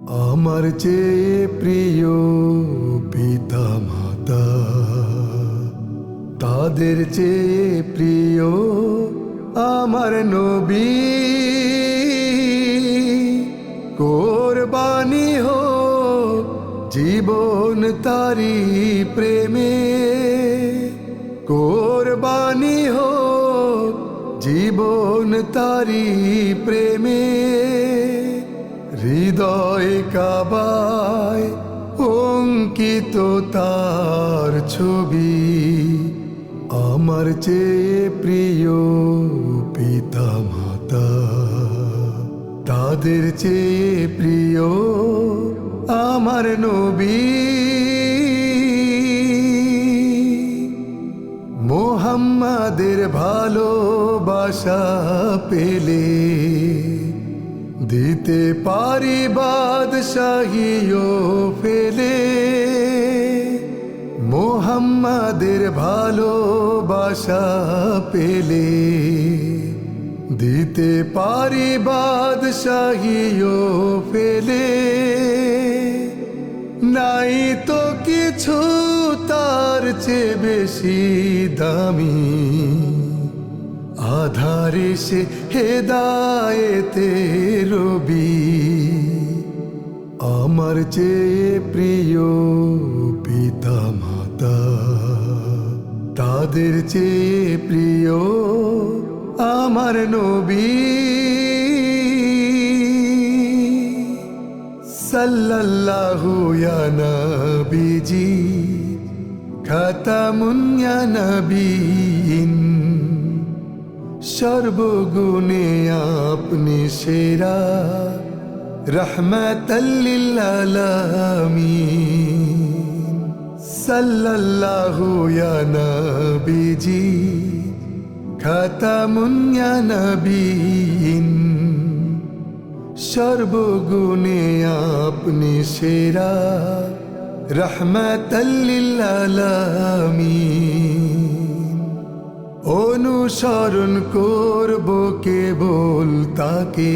আমার চেয়ে প্রিয় পিতা মাতা, তাদের চেয়ে প্রিয় আমার নবী, কোরবানি হো জীবন তারি প্রেমে, কোরবানি হো জীবন তারি প্রেমে। কাবায় অঙ্কিত তার ছবি। আমার চেয়ে প্রিয় পিতা মাতা তাদের চেয়ে প্রিয় আমার নবী। মোহাম্মাদের ভালোবাসা পেলে দিতে পারি বাদশাহিও ফেলে। মোহাম্মাদের ভালোবাসা পেলে। দিতে পারি বাদশাহিও ফেলে। নাই তো কিছু তার চেয়ে বেশি দামি। আধারে সে হেদায়েতে রবি। আমার চেয়ে প্রিয় পিতা মাতা তাদের চেয়ে প্রিয় আমার নবী। সাল্লাল্লাহু ইয়া নবীজি, খাতামুন ইয়া নবীন। সর্বগুণে আপনি সেরা। রহমতাল্লিল সাল্লাল্লাহু ইয়া নবীজি। খাতামুন ইয়া নবীন সর্বগুণে আপনি সেরা। রহমতাল্লিল আলামিন। অনুসরণ করব কেবল তাকে।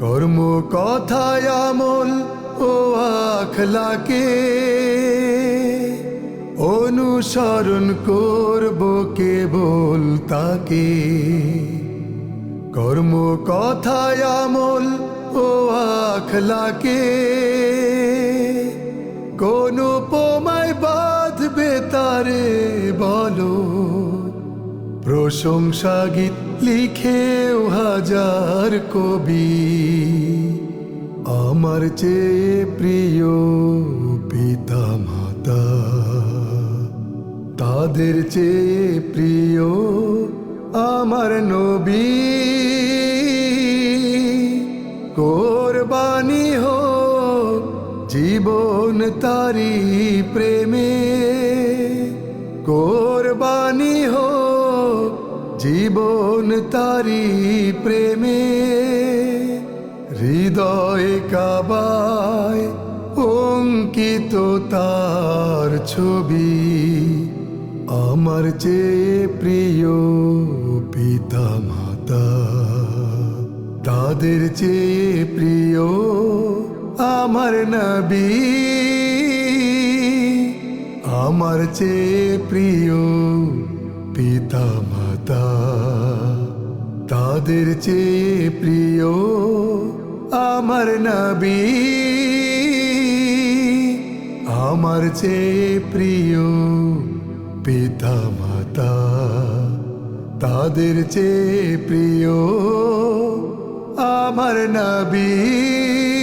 কর্ম কথায় আমল ও আখলাকে। অনুসরণ করব কেবল তাকে। কর্ম কথায় আমল ও আখলাকে। কোন পোমায় বাঁধবে তারে বলো। প্রশংসা গীত লিখেও হাজার কবি। আমার চেয়ে প্রিয় পিতা মাতা তাদের চেয়ে প্রিয় আমার নবী। কোরবানি হো জীবন তারি প্রেমে, কোরবানি জীবন তারি প্রেমে, হৃদয় কাবায় অঙ্কিত তার ছবি। আমার চেয়ে প্রিয় পিতা মাতা তাদের চেয়ে প্রিয় আমার নবী, আমার চেয়ে প্রিয় পিতা মাতা তাদের চেয়ে প্রিয় আমার নবী। আমার চেয়ে প্রিয় পিতা মাতা তাদের চেয়ে প্রিয় আমার নবী।